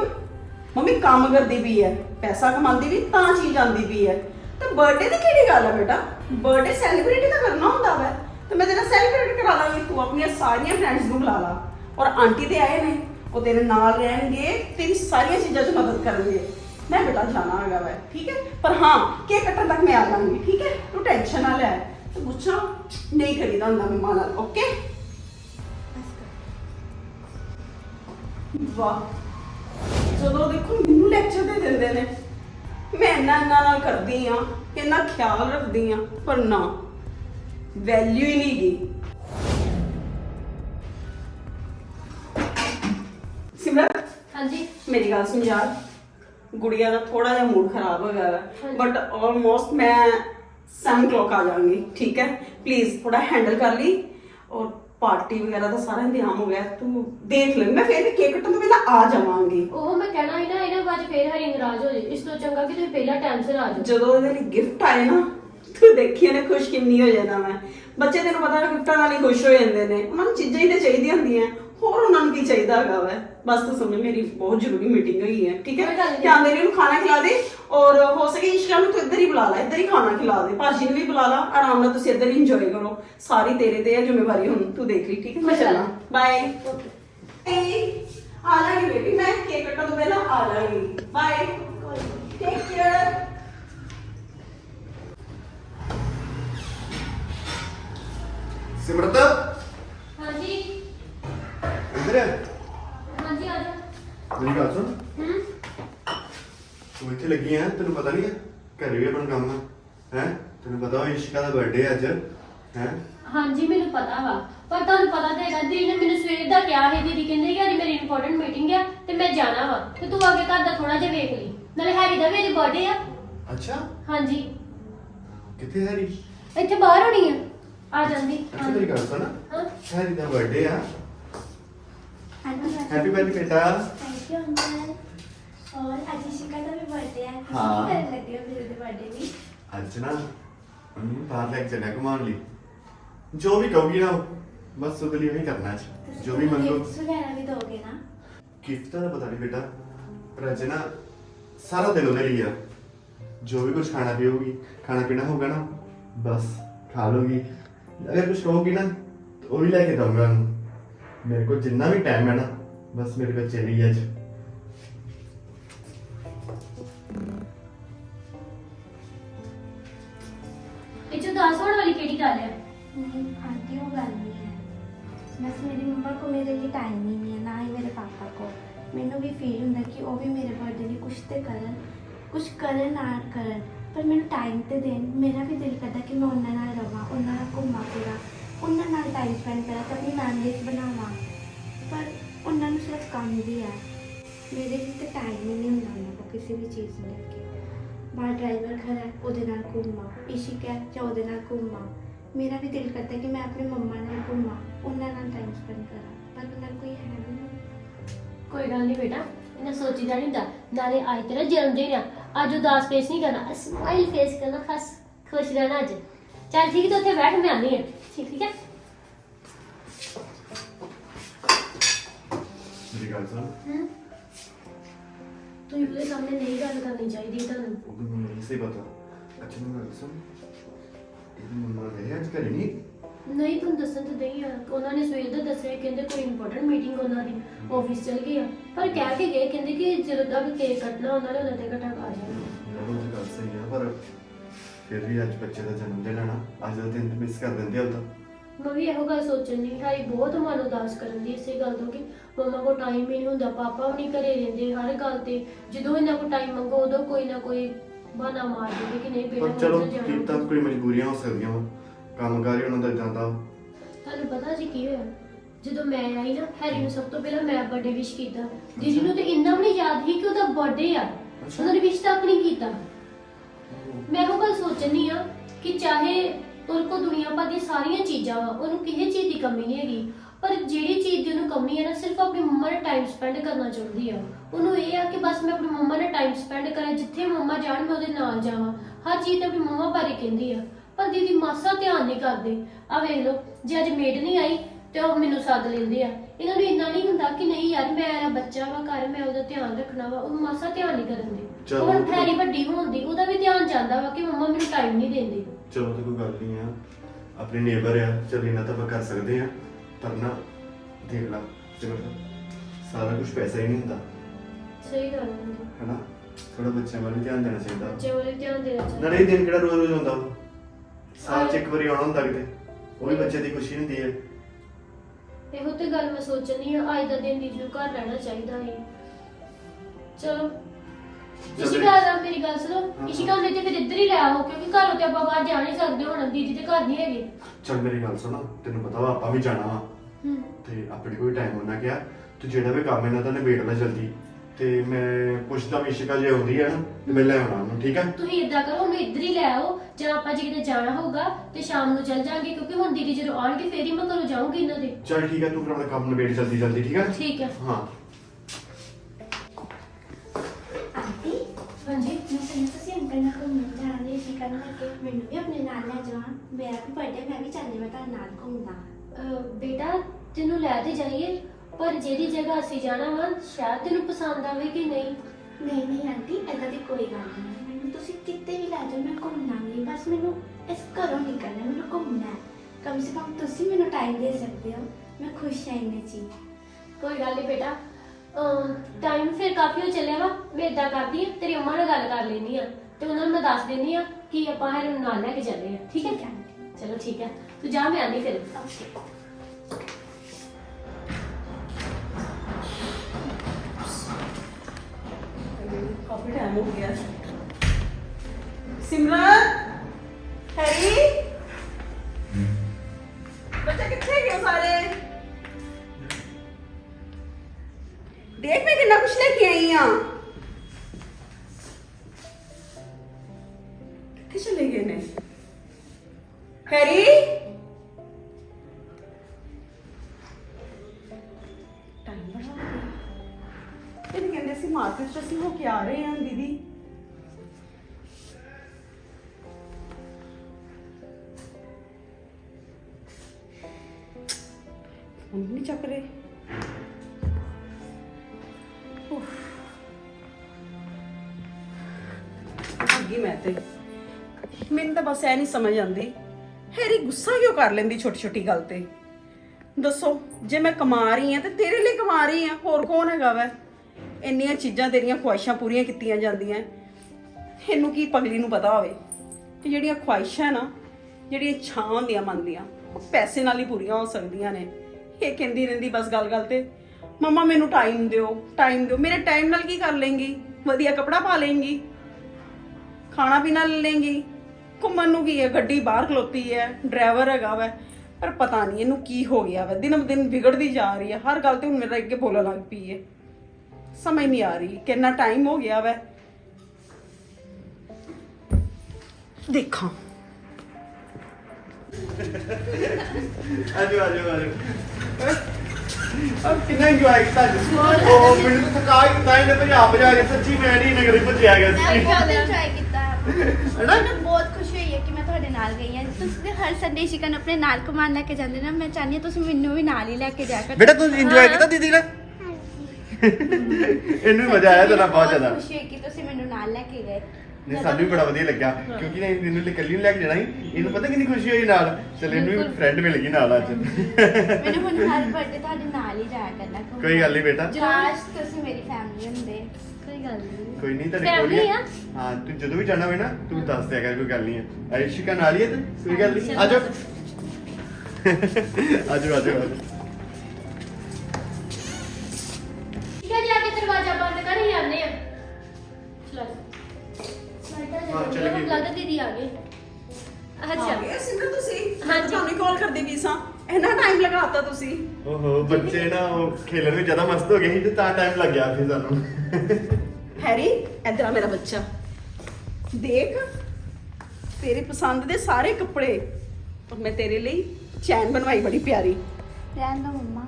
ਮੰਮੀ, ਕੰਮ ਕਰਦੀ ਪਈ ਹੈ, ਪੈਸਾ ਕਮਾਉਂਦੀ ਵੀ, ਤਾਂ ਚੀਜ਼ ਆਉਂਦੀ ਪਈ ਹੈ। ਤੇ ਬਰਥਡੇ ਦੀ ਕਿਹੜੀ ਗੱਲ ਹੈ ਬੇਟਾ? ਬਰਥਡੇ ਸੈਲੀਬ੍ਰੇਟ ਤਾਂ ਕਰਨਾ ਹੁੰਦਾ ਵੈ। ਤੇ ਮੈਂ ਤੇਰਾ ਸੈਲੀਬ੍ਰੇਟ ਕਰਾ ਲਾਂਗੀ, ਤੂੰ ਆਪਣੀਆਂ ਸਾਰੀਆਂ ਫਰੈਂਡਸ ਨੂੰ ਬੁਲਾ ਲਾ। ਔਰ ਆਂਟੀ ਤੇ ਆਏ ਨੇ। ਉਹ ਤੇਰੇ ਨਾਲ ਰਹਿਣਗੇ, ਤੇਰੀ ਸਾਰੀਆਂ ਚੀਜ਼ਾਂ 'ਚ ਮਦਦ ਕਰਨਗੇ। ਮੈਂ ਬੇਟਾ ਜਾਣਾ ਹੈਗਾ ਵੈ, ਠੀਕ ਹੈ? ਪਰ ਹਾਂ, ਕੇਕ ਕੱਟਣ ਤੱਕ ਮੈਂ ਆ ਜਾਵਾਂਗੀ, ਠੀਕ ਹੈ? ਤੂੰ ਟੈਨਸ਼ਨ ਨਾ ਲੈ। ਤੂੰ ਗੁੱਸਾ ਨਹੀਂ ਕਰੀਦਾ ਹੁੰਦਾ ਮਮਾ ਨਾਲ ਓਕੇ ਵਾਹ। ਜਦੋਂ ਦੇਖੋ, ਮੈਨੂੰ ਲੈਕਚਰ ਦੇ ਦਿੰਦੇ ਨੇ। ਮੈਂ ਇੰਨਾ ਇੰਨਾ ਨਾਲ ਕਰਦੀ ਆ ਕਿੰਨਾ ਖਿਆਲ ਰੱਖਦੀ ਆ ਪਰ ਨਾ ਵੈਲਿਊ ਹੀ ਨਹੀਂ ਗਈ ਹਾਂਜੀ। ਮੇਰੀ ਗੱਲ ਸੁਣ ਯਾਰ। ਗੁੜੀਆ ਦਾ ਥੋੜਾ ਜਿਹਾ ਮੂਡ ਖਰਾਬ ਹੋ ਗਿਆ ਹੈ। ਬਟ ਆਲਮੋਸਟ ਮੈਂ 7 ਕਲੋਕ ਆ ਜਾਵਾਂਗੀ ਠੀਕ ਹੈ? ਪਲੀਜ਼ ਥੋੜਾ ਹੈਂਡਲ ਕਰ ਲਈ। ਔਰ ਪਾਰਟੀ ਵਗੈਰਾ ਦਾ ਸਾਰਾ ਇੰਤਜ਼ਾਮ ਹੋ ਗਿਆ। ਤੂੰ ਦੇਖ ਲੈ। ਮੈਂ ਫਿਰ ਵੀ ਕੇਕ ਕੱਟਣ ਤੋਂ ਪਹਿਲਾਂ ਆ ਜਾਵਾਂਗੀ। ਉਹ ਮੈਂ ਕਹਿਣਾ ਸੀ ਨਾ ਇਹਨਾਂ ਬਾਅਦ ਫੇਰ ਹਰੀ ਨਾਰਾਜ਼ ਹੋ ਜੇ। ਇਸ ਤੋਂ ਚੰਗਾ ਕਿ ਤੁਸੀਂ ਪਹਿਲਾਂ ਟਾਈਮ ਸਿਰ ਆ ਜਾਓ। ਜਦੋਂ ਉਹਦੇ ਲਈ ਗਿਫਟ ਆਏ ਨਾ ਤੂੰ ਦੇਖੀ ਨੇ ਖੁਸ਼ ਕਿੰਨੀ ਹੋ ਜਾਣਾ ਮੈਂ। ਬੱਚੇ ਤੈਨੂੰ ਪਤਾ ਗਿਫਟਾਂ ਨਾਲ ਹੀ ਖੁਸ਼ ਹੋ ਜਾਂਦੇ ਨੇ। ਉਹਨਾਂ ਨੂੰ ਚੀਜ਼ਾਂ ਹੀ ਤੇ ਚਾਹੀਦੀਆਂ ਹੁੰਦੀਆਂ। ਹੋਰ ਉਹਨਾਂ ਨੂੰ ਕੀ ਚਾਹੀਦਾ ਹੈਗਾ ਵੈ? ਬਸ ਤੂੰ ਸਮਝ ਮੇਰੀ ਬਹੁਤ ਜ਼ਰੂਰੀ ਮੀਟਿੰਗ ਹੋਈ ਹੈ ਠੀਕ ਕੋਈ ਹੈ ਗੱਲ ਨਹੀਂ। ਧਿਆਨ ਦੇ ਲਈ ਉਹਨੂੰ ਖਾਣਾ ਖਿਲਾ ਦੇ ਔਰ ਹੋ ਸਕੇ ਇਸ਼ਕਾ ਨੂੰ ਤੂੰ ਇੱਧਰ ਹੀ ਬੁਲਾ ਲੈ ਇੱਧਰ ਹੀ ਖਾਣਾ ਖਿਲਾ ਦੇ। ਭਾਜੀ ਨੂੰ ਵੀ ਬੁਲਾ ਲਾ ਆਰਾਮ ਨਾਲ ਤੁਸੀਂ ਇੱਧਰ ਹੀ ਇੰਜੋਏ ਕਰੋ। ਸਾਰੀ ਤੇਰੇ ਤੇ ਹੈ ਜ਼ਿੰਮੇਵਾਰੀ ਹੁਣ ਤੂੰ ਦੇਖ ਲਈ ਠੀਕ ਹੈ? ਮੈਂ ਚੱਲਾਂ। ਬਾਏ ਆ ਜਾਏਗੀ ਬੇਬੀ ਮੈਂ ਕੇਕ ਕੱਟਣ ਤੋਂ ਪਹਿਲਾਂ ਆ ਜਾਏਗੀ ਬਾਏ ਟੇਕ ਕੇਅਰ ਸਿਮਰਤ? ਇੱਧਰ ਆ। ਹਾਂਜੀ ਆ ਜਾਓ। ਮੇਰੀ ਗੱਲ ਸੁਣ। ਹੂੰ। ਤੂੰ ਇੱਥੇ ਲੱਗੀ ਆ ਤੈਨੂੰ ਪਤਾ ਨਹੀਂ ਹੈ ਘਰੇ ਵੀ ਆਪਣਾ ਕੰਮ ਹੈ ਹੈ? ਤੈਨੂੰ ਪਤਾ ਹੋਈ ਇਸ਼ਿਕਾ ਦਾ ਬਰਥਡੇ ਅੱਜ ਹੈ? ਹਾਂਜੀ ਮੈਨੂੰ ਪਤਾ ਵਾ। ਪਰ ਤੁਹਾਨੂੰ ਪਤਾ ਤੇ ਹੈਗਾ ਦੀਦੀ ਨੇ ਮੈਨੂੰ ਸਵੇਰ ਦਾ ਕਿਹਾ ਹੈ ਦੀਦੀ ਕਹਿੰਦੇ ਕਿ ਅੱਜ ਮੇਰੀ ਇੰਪੋਰਟੈਂਟ ਮੀਟਿੰਗ ਆ ਤੇ ਮੈਂ ਜਾਣਾ ਵਾ। ਤੇ ਤੂੰ ਅੱਗੇ ਘਰ ਦਾ ਥੋੜਾ ਜਿਹਾ ਵੇਖ ਲਈ। ਨਾਲੇ ਹੈਰੀ ਦਾ ਵੀ ਅੱਜ ਬਰਥਡੇ ਆ। ਅੱਛਾ? ਹਾਂਜੀ। ਕਿੱਥੇ ਹੈਰੀ ਇੱਥੇ ਬਾਹਰ ਹੋਣੀ ਆ। ਆ ਜਾਂਦੀ। ਅੱਛਾ ਮੇਰੀ ਗੱਲ ਸੁਣ। ਹਾਂ। ਹੈਰੀ ਦਾ ਬਰਥਡੇ ਆ। ਹੈਪੀ ਬਰਥਡੇ ਬੇਟਾ ਥੈਂਕ ਯੂ ਅੰਕਲ ਔਰ ਅੱਜ ਇਸ਼ਿਕਾ ਦਾ ਵੀ ਬਰਥਡੇ ਹੈ. ਹਾਂ। ਕਰਨ ਲੱਗੇ ਹੋ ਮੇਰੇ ਬਰਥਡੇ ਲਈ ਅੱਜ ਨਾ ਉਹਨੂੰ ਬਾਹਰ ਲੈ ਕੇ ਚੱਲਿਆ ਘੁਮਾਉਣ ਲਈ। ਜੋ ਵੀ ਕਹੋਗੀ ਨਾ ਉਹ, ਬਸ ਉਹਦੇ ਲਈ ਉਹੀ ਕਰਨਾ ਅੱਜ। ਤੁਸੀਂ ਜੋ ਵੀ ਮੈਨੂੰ ਮੰਗੋ। gifts ਵਗੈਰਾ ਵੀ ਦੋਗੇ ਨਾ? ਗਿਫਟ ਦਾ ਪਤਾ ਨਹੀਂ ਬੇਟਾ ਪਰ ਅੱਜ ਨਾ ਸਾਰਾ ਦਿਨ ਉਹਦੇ ਲਈ ਆ। ਜੋ ਵੀ ਕੁਝ ਖਾਣਾ ਪੀਓਗੀ ਖਾਣਾ ਪੀਣਾ ਹੋਗਾ ਨਾ ਬਸ ਖਾ ਲੋਗੀ ਅਗਰ ਕੁਝ ਕਹੋਗੀ ਨਾ ਤਾਂ ਉਹ ਵੀ ਲੈ ਕੇ ਦਊਂਗਾ ਉਹਨੂੰ। ਮੇਰੇ ਕੋਲ ਜਿੰਨਾ ਵੀ ਟਾਈਮ ਹੈ ਨਾ ਬਸ ਮੇਰੇ ਕੋਲ ਚਲੀ ਅੱਜ। ਇਹ ਚ ਦਸ ਹੋਣ ਵਾਲੀ ਕਿਹੜੀ ਗੱਲ ਹੈ? ਨਹੀਂ ਆਂਟੀ ਉਹ ਗੱਲ ਨਹੀਂ ਹੈ। ਬਸ ਮੇਰੀ ਮੰਮਾ ਕੋ ਮੇਰੇ ਲਈ ਟਾਈਮ ਹੀ ਨਹੀਂ ਹੈ ਨਾ ਹੀ ਮੇਰੇ ਪਾਪਾ ਕੋ ਮੈਨੂੰ ਵੀ ਫੀਲ ਹੁੰਦਾ ਕਿ ਉਹ ਵੀ ਮੇਰੇ ਬਰਥਡੇ ਲਈ ਕੁਝ ਤੇ ਕਰਨ ਕੁਝ ਕਰਨ ਨਾ ਕਰਨ। ਪਰ ਮੈਨੂੰ ਟਾਈਮ ਤੇ ਦੇਣ ਮੇਰਾ ਵੀ ਦਿਲ ਕਰਦਾ ਕਿ ਮੈਂ ਉਹਨਾਂ ਨਾਲ ਰਵਾਂ ਉਹਨਾਂ ਨਾਲ ਘੁੰਮਾਂ ਫਿਰਾਂ ਉਹਨਾਂ ਨਾਲ ਟਾਈਮ ਸਪੈਂਡ ਕਰਾਂ ਤੇ ਆਪਣੀ ਮੈਮਰੀਜ਼ ਬਣਾਵਾਂ। ਪਰ ਉਹਨਾਂ ਨੂੰ ਸਿਰਫ ਕੰਮ ਵੀ ਹੈ। ਮੇਰੇ ਲਈ ਤਾਂ ਟਾਈਮ ਹੀ ਨਹੀਂ ਹੁੰਦਾ ਉਹਨਾਂ ਕੋਲ ਕਿਸੇ ਵੀ ਚੀਜ਼ ਨੂੰ ਲੈ ਕੇ। ਬਾਹਰ ਡਰਾਈਵਰ ਖੜਾ ਹੈ, ਉਹਦੇ ਨਾਲ ਘੁੰਮਾਂ। ਇਸ਼ਿਕ ਹੈ ਜਾਂ ਉਹਦੇ ਨਾਲ ਘੁੰਮਾਂ। ਮੇਰਾ ਵੀ ਦਿਲ ਕਰਦਾ ਕਿ ਮੈਂ ਆਪਣੀ ਮੰਮਾ ਨਾਲ ਘੁੰਮਾਂ, ਉਹਨਾਂ ਨਾਲ ਟਾਈਮ ਸਪੈਂਡ ਕਰਾਂ। ਪਰ ਉਹਨਾਂ ਕੋਈ ਹੈ ਨਹੀਂ। ਕੋਈ ਗੱਲ ਨਹੀਂ ਬੇਟਾ ਇਹਨਾਂ ਸੋਚੀਦਾ ਨਹੀਂ ਹੁੰਦਾ। ਨਾਲੇ ਅੱਜ ਤੇਰਾ ਜਨਮ ਦਿਨ ਆ। ਅੱਜ ਉਦਾਸ ਫੇਸ ਨਹੀਂ ਕਰਨਾ ਸਮਾਈਲ ਫੇਸ ਕਰਨਾ ਖਸ ਖੁਸ਼ ਰਹਿਣਾ ਅੱਜ। ਚੱਲ ਠੀਕ ਹੈ, ਤੇ ਉੱਥੇ ਬੈਠ, ਮੈਂ ਆਨੀ ਆ ਠੀਕ ਹੈ ਮੇਰੀ ਗੱਲ ਸੁਣ ਹੂੰ ਤੂੰ ਉਹਦੇ ਸਾਹਮਣੇ ਨਹੀਂ ਗੱਲ ਕਰਨੀ ਚਾਹੀਦੀ ਤੁਹਾਨੂੰ ਉਹ ਮੈਨੂੰ ਨਹੀਂ ਸੀ ਪਤਾ ਅੱਛਾ ਮੈਨੂੰ ਗੱਲ ਸੁਣ ਇਹਦੀ ਮੰਮਾ ਗਏ ਅੱਜ ਘਰੇ ਨਹੀਂ ਨਹੀਂ ਤੁਹਾਨੂੰ ਦੱਸਣ ਤੇ ਨਹੀਂ ਆ ਉਹਨਾਂ ਨੇ ਸਵੇਰ ਦਾ ਦੱਸਿਆ ਕਹਿੰਦੇ ਕੋਈ ਇੰਪੋਰਟੈਂਟ ਮੀਟਿੰਗ ਉਹਨਾਂ ਦੀ ਆਫਿਸ ਚਲ ਗਈ ਆ ਪਰ ਕਹਿ ਕੇ ਗਏ ਕਹਿੰਦੇ ਕਿ ਜਦੋਂ ਤੱਕ ਕੇਕ ਕੱਟਣਾ ਉਹਨਾਂ ਨੇ ਉਦੋਂ ਤੱਕ ਘਟਾ ਆ ਜਾਣਾ ਉਹ ਤਾਂ ਗੱਲ ਸਹੀ ਆ ਪਰ ਫਿਰ ਵੀ ਅੱਜ ਬੱਚੇ ਦਾ ਜਨਮ ਦਿਨ ਹੈ ਨਾ ਅੱਜ ਦਾ ਦਿਨ ਮਿਸ ਕਰ ਦਿੰਦੇ ਹੋ ਤਾਂ ਮੈਂ ਵੀ ਇਹੋ ਗੱਲ ਸੋਚਣ ਦੀ ਹਾਈ ਬਹੁਤ ਮਨ ਉਦਾਸ ਕਰਨ ਦੀ ਇਸੇ ਗੱਲ ਤੋਂ ਕਿ ਮਮਾ ਕੋ ਟਾਈਮ ਹੀ ਨਹੀਂ ਹੁੰਦਾ ਪਾਪਾ ਵੀ ਨਹੀਂ ਘਰੇ ਰਹਿੰਦੇ ਹਰ ਗੱਲ ਤੇ। ਜਦੋਂ ਇਹਨਾਂ ਕੋ ਟਾਈਮ ਮੰਗੋ ਉਦੋਂ ਕੋਈ ਨਾ ਕੋਈ ਬਹਾਨਾ ਮਾਰ ਦਿੰਦੇ ਕਿ ਨਹੀਂ ਬੇਟਾ ਪਰ ਚਲੋ ਤਾਂ ਜਾਣਾ। ਕੀਤਾ ਕੋਈ ਮਜਬੂਰੀਆਂ ਹੋ ਸਕਦੀਆਂ ਵਾ। ਕੰਮਕਾਰ ਉਹਨਾਂ ਦਾ ਇਦਾਂ ਦਾ। ਤੁਹਾਨੂੰ ਪਤਾ ਜੀ ਕੀ ਹੋਇਆ? ਜਦੋਂ ਮੈਂ ਆਈ ਨਾ ਹੈਰੀ ਨੂੰ ਸਭ ਤੋਂ ਪਹਿਲਾਂ ਮੈਂ ਬਰਥਡੇ ਵਿਸ਼ ਕੀਤਾ। ਦੀਦੀ ਨੂੰ ਤੇ ਇੰਨਾ ਵੀ ਨਹੀਂ ਯਾਦ ਸੀ ਕਿ ਉਹਦਾ ਬਰਥਡੇ ਆ। ਉਹਨਾਂ ਨੇ ਵਿਸ਼ ਤੱਕ ਨਹੀਂ ਕੀਤਾ। ਮੈਂ ਉਹ ਗੱਲ ਸੋਚਣੀ ਆ ਕਿ ਚਾਹੇ ਉਹਦੇ ਕੋ ਦੁਨੀਆ ਭਰ ਦੀਆਂ ਸਾਰੀਆਂ ਚੀਜ਼ਾਂ ਵਾ, ਉਹਨੂੰ ਕਿਸੇ ਚੀਜ਼ ਦੀ ਕਮੀ ਨਹੀਂ ਹੈਗੀ। ਪਰ ਜਿਹੜੀ ਚੀਜ਼ ਦੀ ਉਹਨੂੰ ਕਮੀ ਹੈ ਨਾ, ਸਿਰਫ ਆਪਣੀ ਮੰਮਾ ਨਾਲ ਟਾਈਮ ਸਪੈਂਡ ਕਰਨਾ ਚਾਹੁੰਦੀ ਆ। ਉਹਨੂੰ ਇਹ ਆ ਕਿ ਬਸ ਮੈਂ ਆਪਣੀ ਮੰਮਾ ਨਾਲ ਟਾਈਮ ਸਪੈਂਡ ਕਰਾਂ, ਜਿੱਥੇ ਮੰਮਾ ਜਾਣ ਮੈਂ ਉਹਦੇ ਨਾਲ ਜਾਵਾਂ। ਹਰ ਚੀਜ਼ ਤੇ ਆਪਣੀ ਮੰਮਾ ਬਾਰੇ ਕਹਿੰਦੀ ਆ। ਪਰ ਦੀਦੀ ਮਾਸਾ ਧਿਆਨ ਨਹੀਂ ਕਰਦੇ। ਆ ਵੇਖ ਲਓ, ਜੇ ਅੱਜ ਮੇਡ ਨਹੀਂ ਆਈ, ਤੇ ਉਹ ਮੈਨੂੰ ਸੱਦ ਲੈਂਦੇ ਆ। ਇਹਨਾਂ ਨੂੰ ਇੰਨਾ ਨਹੀਂ ਹੁੰਦਾ ਕਿ ਨਹੀਂ ਯਾਰ ਮੇਰਾ ਬੱਚਾ ਵਾ, ਘਰ ਮੈਂ ਉਹਦਾ ਧਿਆਨ ਰੱਖਣਾ ਵਾ ਉਹ ਮਾਸਾ ਧਿਆਨ ਨਹੀਂ ਕਰਨ ਦੇ। ਚਲੋ। ਹੁਣ ਫੈਰੀ ਵੱਡੀ ਹੋਣ ਦੀ ਉਹਦਾ ਵੀ ਧਿਆਨ ਜਾਂਦਾ ਵਾ ਕਿ ਮੰਮਾ ਮੈਨੂੰ ਟਾਈਮ ਨਹੀਂ ਦਿੰਦੇ। ਚਲੋ ਤੇ ਕੋਈ ਗੱਲ ਨਹੀਂ ਆ। ਆਪਣੇ ਨੇਬਰ ਆ ਚਲ ਇਹਨਾਂ ਤਾਂ ਆਪਾਂ ਕਰ ਸਕਦੇ ਆ। ਪਰ ਨਾ ਦੇਖ ਲਾ ਸਿਮਰਤ ਸਾਰਾ ਕੁਝ ਪੈਸਾ ਹੀ ਨਹੀਂ ਹੁੰਦਾ। ਸਹੀ ਗੱਲ ਹੈ ਹਨਾ? ਥੋੜਾ ਬੱਚਿਆਂ ਵੱਲ ਵੀ ਧਿਆਨ ਦੇਣਾ ਚਾਹੀਦਾ। ਬੱਚੇ ਵਾਲੇ ਧਿਆਨ ਦੇਣਾ ਚਾਹੀਦਾ। ਨਾਲੇ ਇਹ ਦਿਨ ਕਿਹੜਾ ਰੋਜ਼ ਰੋਜ਼ ਹੁੰਦਾ ਵਾ? ਸਾਲ ਚ ਇੱਕ ਵਾਰੀ ਆਉਣਾ ਹੁੰਦਾ ਕਿਤੇ। ਉਹ ਵੀ ਬੱਚੇ ਦੀ ਖੁਸ਼ੀ ਹੁੰਦੀ ਹੈ ਇਹੋ ਤੇ ਗੱਲ ਮੈਂ ਸੋਚਣੀ ਆ ਅੱਜ ਦਾ ਦਿਨ ਦੀਦੀ ਨੂੰ ਘਰ ਰਹਿਣਾ ਚਾਹੀਦਾ ਹੈ ਚਲੋ ਇਸ਼ਿਕਾ ਦਾ ਮੇਰੀ ਗੱਲ ਸੁਣੋ। ਹਾਂ। ਇਸ਼ਿਕਾ ਨੇ ਤੇ ਫਿਰ ਇੱਧਰ ਹੀ ਲੈ ਆਓ ਕਿਉਂਕਿ ਘਰੋਂ ਤੇ ਆਪਾਂ ਬਾਹਰ ਜਾ ਨਹੀਂ ਸਕਦੇ ਹੁਣ ਦੀਦੀ ਤੇ ਘਰ ਨਹੀਂ ਹੈਗੇ। ਚਲ ਮੇਰੀ ਗੱਲ ਸੁਣ ਤੈਨੂੰ ਪਤਾ ਵਾ ਆਪਾਂ ਵੀ ਜਾਣਾ ਵਾ। ਹੂੰ। ਤੇ ਆਪਣੇ ਕੋਈ ਟਾਈਮ ਹੋਣਾ ਗਿਆ ਤੂੰ ਜਿਹੜਾ ਵੀ ਕੰਮ ਇਹਨਾਂ ਦਾ ਨਿਬੇੜ ਲੈ ਜਲਦੀ। ਤੇ ਮੈਂ ਪੁੱਛਦਾ ਵੀ ਇਸ਼ਿਕਾ ਜੇ ਆਉਂਦੀ ਹੈ ਨਾ ਤੇ ਮੈਂ ਲੈ ਆਉਣਾ ਉਹਨੂੰ ਠੀਕ ਹੈ ਤੁਸੀਂ ਇਦਾਂ ਕਰੋ ਉਹਨੂੰ ਇੱਧਰ ਹੀ ਲੈ ਆਓ ਜਾਂ ਆਪਾਂ ਜੇ ਕਿਤੇ ਜਾਣਾ ਹੋਊਗਾ ਤੇ ਸ਼ਾਮ ਨੂੰ ਚੱਲ ਜਾਾਂਗੇ ਕਿਉਂਕਿ ਹੁਣ ਦੀਦੀ ਜਦੋਂ ਆਉਣਗੇ ਫੇਰ ਹੀ ਮੈਂ ਘਰੋਂ ਜਾਊਂਗੀ ਇਹਨਾਂ ਦੇ। ਚਲ ਠੀਕ ਹੈ ਤੂੰ ਫਿਰ ਆਪਣਾ ਕੰਮ ਨਿਬੇੜ ਜਲਦੀ ਜਲਦੀ ਠੀਕ ਹੈ ਠੀਕ ਹੈ ਹਾਂ। ਮੈਨੂੰ ਵੀ ਆਪਣੇ ਨਾਲ ਲੈ ਜਾਵਾਂ ਮੇਰਾ ਵੀ ਬਰਥਡੇ ਮੈਂ ਵੀ ਚੱਲਦੀ ਮੈਂ ਤੁਹਾਡੇ ਨਾਲ ਅਹ ਬੇਟਾ ਤੈਨੂੰ ਲੈ ਤੇ ਜਾਈਏ ਪਰ ਜਿਹੜੀ ਜਗ੍ਹਾ ਅਸੀਂ ਜਾਣਾ ਵਾ ਸ਼ਾਇਦ ਤੈਨੂੰ ਪਸੰਦ ਆਵੇ ਕਿ ਨਹੀਂ? ਨਹੀਂ ਨਹੀਂ ਆਂਟੀ ਐਦਾਂ ਦੀ ਕੋਈ ਗੱਲ ਨਹੀਂ। ਹੈ। ਮੈਨੂੰ ਤੁਸੀਂ ਕਿਤੇ ਵੀ ਲੈ ਜਾਓ ਮੈਂ ਘੁੰਮਣਾਂਗੀ ਬਸ ਮੈਨੂੰ ਇਸ ਘਰੋਂ ਨਿਕਲਣਾ ਮੈਨੂੰ ਘੁੰਮਣਾ ਹੈ। ਕਮ ਸੇ ਕਮ ਤੁਸੀਂ ਮੈਨੂੰ ਟਾਈਮ ਦੇ ਸਕਦੇ ਹੋ। ਮੈਂ ਖੁਸ਼ ਹਾਂ ਇੰਨੇ ਚ ਹੀ। ਕੋਈ ਗੱਲ ਨਹੀਂ ਬੇਟਾ। ਟਾਈਮ ਫਿਰ ਕਾਫੀ ਹੋ ਚੱਲਿਆ ਵਾ। ਮੈਂ ਇਦਾਂ ਕਰਦੀ ਆ ਤੇਰੀ ਅੰਮਾ ਨਾਲ ਗੱਲ ਕਰ ਲੈਣੀ ਆ ਤੇ ਉਹਨਾਂ ਨੂੰ ਮੈਂ ਦੱਸ ਦਿੰਦੀ ਆ ਕਿ ਆਪਾਂ ਹੈਰ ਨੂੰ ਨਾਲ ਲੈ ਕੇ ਚੱਲੇ ਆ ਠੀਕ ਹੈ ਠੀਕ ਹੈ ਆਂਟੀ ਚਲੋ ਠੀਕ ਹੈ ਤੂੰ ਜਾ ਮੈਂ ਆਨੀ ਫਿਰ ਓਕੇ ਕਾਫੀ ਟਾਈਮ ਹੋ ਗਿਆ ਸਿਮਰਨ ਹੈਰੀ ਬੱਚਾ ਕਿੱਥੇ ਗਏ ਸਾਰੇ ਦੇਖ ਮੈਂ ਹੈਰੀ? ਟਾਈਮ ਬੜਾ ਹੋ ਗਿਆ। ਇਹ ਤਾਂ ਕਹਿੰਦੇ ਸੀ ਮਾਰਕੀਟ ਚ ਅਸੀਂ ਹੋ ਕੇ ਆ ਰਹੇ ਹਾਂ ਦੀਦੀ। ਫੋਨ ਨਹੀਂ ਚੱਕ ਰਹੇ। ਉਫ। ਅੱਗੀ ਮੈਂ ਤੇ ਮੈਨੂੰ ਤਾਂ ਬਸ ਐ ਨਹੀਂ ਸਮਝ ਆਉਂਦੀ। ਹੈਰੀ ਗੁੱਸਾ ਕਿਉਂ ਕਰ ਲੈਂਦੀ ਛੋਟੀ ਛੋਟੀ ਗੱਲ ਤੇ? ਦੱਸੋ, ਜੇ ਮੈਂ ਕਮਾ ਰਹੀ ਹਾਂ ਤੇ ਤੇਰੇ ਲਈ ਕਮਾ ਰਹੀ ਹਾਂ, ਹੋਰ ਕੌਣ ਹੈਗਾ ਵੈ? ਇੰਨੀਆਂ ਚੀਜ਼ਾਂ ਤੇਰੀਆਂ ਖੁਆਇਸ਼ਾਂ ਪੂਰੀਆਂ ਕੀਤੀਆਂ ਜਾਂਦੀਆਂ। ਇਹਨੂੰ ਕੀ ਪਗਲੀ ਨੂੰ ਪਤਾ ਹੋਵੇ? ਕਿ ਜਿਹੜੀਆਂ ਖੁਆਇਸ਼ਾਂ ਨਾ, ਜਿਹੜੀਆਂ ਛਾਂ ਹੁੰਦੀਆਂ ਮਨ ਦੀਆਂ, ਉਹ ਪੈਸੇ ਨਾਲ ਹੀ ਪੂਰੀਆਂ ਹੋ ਸਕਦੀਆਂ ਨੇ। ਇਹ ਕਹਿੰਦੀ ਰਹਿੰਦੀ ਬਸ ਗੱਲ-ਗੱਲ ਤੇ, ਮਮਾ, ਮੈਨੂੰ ਟਾਈਮ ਦਿਓ ਟਾਈਮ ਦਿਓ। ਮੇਰੇ ਟਾਈਮ ਨਾਲ ਕੀ ਕਰ ਲੇਂਗੀ? ਵਧੀਆ ਕਪੜਾ ਪਾ ਲੇਂਗੀ? ਖਾਣਾ ਪੀਣਾ ਲੈ ਲੇਂਗੀ? ਘੁੰਮਣ ਨੂੰ ਕੀ ਹੈ? ਗੱਡੀ ਬਾਹਰ ਖਲੋਤੀ ਹੈ ਡਰਾਈਵਰ ਹੈਗਾ ਵੈ। ਪਰ ਪਤਾ ਨਹੀਂ ਇਹਨੂੰ ਕੀ ਹੋ ਗਿਆ ਵੈ। ਦਿਨ ਦਿਨ ਵਿਗੜਦੀ ਜਾ ਰਹੀ ਹੈ। ਹਰ ਗੱਲ ਤੇ ਹੁਣ ਮੇਰੇ ਅੱਗੇ ਬੋਲਣ ਲੱਗ ਪਈ ਹੈ। ਸਮਝ ਨਹੀਂ ਆ ਰਹੀ ਕਿੰਨਾ ਟਾਈਮ ਹੋ ਗਿਆ ਵੈ। ਦੇਖਾਂ। ਆਜੋ ਆਜੋ ਆਜੋ। ਅਬ ਕਿੰਨਾ ਇੰਜੋਏ ਕੀਤਾ ਜੀ। ਉਹ ਮੈਨੂੰ ਤਾਂ ਥਕਾ ਹੀ ਦਿੱਤਾ ਇਹਨੇ ਪੰਜਾਬ ਜਾ ਕੇ। ਸੱਚੀ ਮੈਂ ਨਹੀਂ ਨਗਰੀ ਭੱਜਿਆ ਗਿਆ ਮੈਂ ਸੀ ਬਹੁਤ ਇੰਜੋਏ ਕੀਤਾ। ਹੈਨਾ? ਮੈਨੂੰ ਬਹੁਤ ਖੁਸ਼ੀ ਹੋਈ ਹੈ ਕਿ ਮੈਂ ਤੁਹਾਡੇ ਨਾਲ ਗਈ ਹਾਂ ਤੁਸੀਂ ਤੇ ਹਰ ਸੰਡੇ ਸ਼ਿਕਨ ਆਪਣੇ ਨਾਲ ਘੁਮਾਉਣ ਲੈ ਕੇ ਜਾਂਦੇ ਨਾ। ਮੈਂ ਚਾਹਨੀ ਹਾਂ ਤੁਸੀਂ ਮੈਨੂੰ ਵੀ ਨਾਲ ਹੀ ਲੈ ਕੇ ਜਾ ਕਰ। ਬੇਟਾ ਤੂੰ ਇੰਜੋਏ ਕੀਤਾ ਦੀਦੀ ਨਾਲ? ਇਹਨੂੰ ਵੀ ਮਜ਼ਾ ਆਇਆ ਤੇਰਾ ਬਹੁਤ ਜ਼ਿਆਦਾ। ਖੁਸ਼ੀ ਹੋਈ ਕਿ ਤੁਸੀਂ ਮੈਨੂੰ ਨਾਲ ਲੈ ਕੇ ਗਏ। ਨਹੀਂ ਸਾਨੂੰ ਵੀ ਬੜਾ ਵਧੀਆ ਲੱਗਾ ਕਿਉਂਕਿ ਨਹੀਂ ਇਹਨੂੰ ਲੈ ਕੱਲੀ ਨੂੰ ਲੈ ਕੇ ਜਾਣਾ ਸੀ। ਇਹਨੂੰ ਪਤਾ ਕਿੰਨੀ ਖੁਸ਼ੀ ਹੋਈ ਨਾਲ। ਚਲ ਇਹਨੂੰ ਵੀ। ਫਰੈਂਡ ਮਿਲ ਗਈ ਨਾਲ ਅੱਜ। ਮੈਨੂੰ ਹੁਣ ਹਰ ਬਰਥਡੇ ਤੁਹਾਡੇ ਨਾਲ ਹੀ ਜਾਇਆ ਕਰਨਾ। ਕੋਈ ਗੱਲ ਨਹੀਂ ਬੇਟਾ। ਕਾਸ਼ ਤੁਸੀਂ ਮੇਰੀ ਫੈਮਿਲੀ ਹੁੰਦੇ। ਕੋਈ ਕੋਈ ਗੱਲ ਨਹੀਂ ਕੋਈ ਨਹੀਂ ਤੁਹਾਡੇ ਕੋਲ ਹੀ Family ਆ। ਆ। ਹਾਂ ਤੂੰ ਜਦੋਂ ਵੀ ਜਾਣਾ ਹੋਵੇ ਨਾ ਤੂੰ ਦੱਸ ਦਿਆ ਕਰ ਕੋਈ ਗੱਲ ਨਹੀਂ ਹੈ। ਅਰਿਸ਼ਿਕਾ ਨਾਲ ਹੀ ਹੈ ਤੇ? ਕੋਈ ਗੱਲ ਨਹੀਂ। ਚਲੋ। ਆਜੋ। ਆਜੋ ਆਜੋ ਆਜੋ। ਠੀਕ ਹੈ ਜੀ ਆ ਕੇ ਦਰਵਾਜ਼ਾ ਬੰਦ ਕਰ ਹੀ। ਆਨੇ ਆ ਚਲੋ ਹਾਂ, ਚਲੇ ਗਏ। ਲੱਗਦਾ ਦੀਦੀ ਆ ਗਏ। ਅੱਛਾ। ਆ ਗਏ ਸਿਮਰਨ ਤੁਸੀਂ? ਮੈਂ ਹਾਂਜੀ। ਤੁਹਾਨੂੰ ਕਾਲ ਕਰਦੀ ਪਈ ਸਾਂ। ਇੰਨਾ ਟਾਈਮ ਲਗਾਤਾ ਤੁਸੀਂ। ਓਹੋ ਬੱਚੇ ਨਾ ਉਹ ਖੇਲਣ ਵਿੱਚ ਜ਼ਿਆਦਾ ਮਸਤ ਹੋ ਗਏ ਸੀ ਤੇ ਤਾਂ ਟਾਈਮ ਲੱਗ ਗਿਆ ਫਿਰ ਸਾਨੂੰ। ਹੈਰੀ, ਇੱਧਰ ਆ ਮੇਰਾ ਬੱਚਾ। ਦੇਖ, ਤੇਰੀ ਪਸੰਦ ਦੇ ਸਾਰੇ ਕੱਪੜੇ। ਔਰ ਮੈਂ ਤੇਰੇ ਲਈ ਚੈਨ ਬਣਵਾਈ, ਬੜੀ ਪਿਆਰੀ। ਰਹਿਣ ਦੋ ਮੰਮਾ,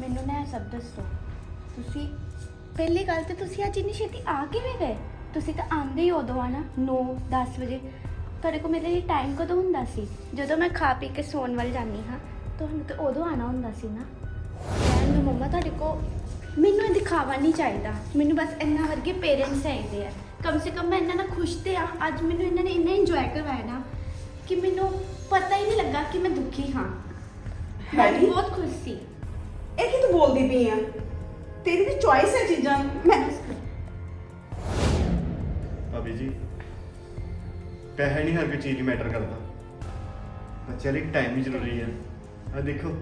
ਮੈਨੂੰ ਨਾ ਇਹ ਸਭ ਦੱਸੋ। ਤੁਸੀਂ, ਪਹਿਲੀ ਗੱਲ ਤੇ ਤੁਸੀਂ ਅੱਜ ਇੰਨੀ ਛੇਤੀ ਆ ਕਿਵੇਂ ਗਏ? ਤੁਸੀਂ ਤਾਂ ਆਂਦੇ ਹੀ ਉਦੋਂ ਆ ਨਾ 9 10 ਵਜੇ। ਤੁਹਾਡੇ ਕੋਲ ਮੇਰੇ ਲਈ ਟਾਈਮ ਕਦੋਂ ਹੁੰਦਾ ਸੀ? ਜਦੋਂ ਮੈਂ ਖਾ ਪੀ ਕੇ ਸੌਣ ਵੱਲ ਜਾਂਦੀ ਹਾਂ, ਤੁਹਾਨੂੰ ਤਾਂ ਉਦੋਂ ਆਣਾ ਹੁੰਦਾ ਸੀ ਨਾ। ਰਹਿਣ ਦੋ ਮੰਮਾ, ਤੁਹਾਡੇ ਕੋਲ ਦਿਖਾਵਾ ਨਹੀਂ ਚਾਹੀਦਾ। ਮੈਨੂੰ ਬਸ ਇੰਨਾ ਵਰਗੇ ਪੇਰੈਂਟਸ ਚਾਹੀਦੇ ਆ। ਕਮ ਸੇ ਕਮ ਮੈਂ ਇਹਨਾਂ ਨਾਲ ਖੁਸ਼ ਤੇ ਆ। ਅੱਜ ਮੈਨੂੰ ਇਹਨਾਂ ਨੇ ਇੰਨਾ ਇੰਜੋਏ ਕਰਵਾਇਆ ਨਾ ਕਿ ਮੈਨੂੰ ਪਤਾ ਹੀ ਨਹੀਂ ਲੱਗਾ ਕਿ ਮੈਂ ਦੁਖੀ ਹਾਂ। ਮੈਂ ਹੈਰੀ ਬਹੁਤ ਖੁਸ਼ ਸੀ। ਇਹ ਕੀ ਤੂੰ ਬੋਲਦੀ ਪਈ ਆ? ਤੇਰੀ ਵੀ ਚੁਆਇਸ ਹੈ ਚੀਜ਼ਾਂ ਮੈਂ ਭਾਬੀ ਜੀ ਪੈਸਾ ਨਹੀਂ ਹਰ ਕੋਈ ਚੀਜ਼ ਮੈਟਰ ਕਰਦਾ। ਬੱਚਿਆਂ ਲਈ ਟਾਈਮ ਵੀ ਜ਼ਰੂਰੀ ਹੈ ਆ ਦੇਖੋ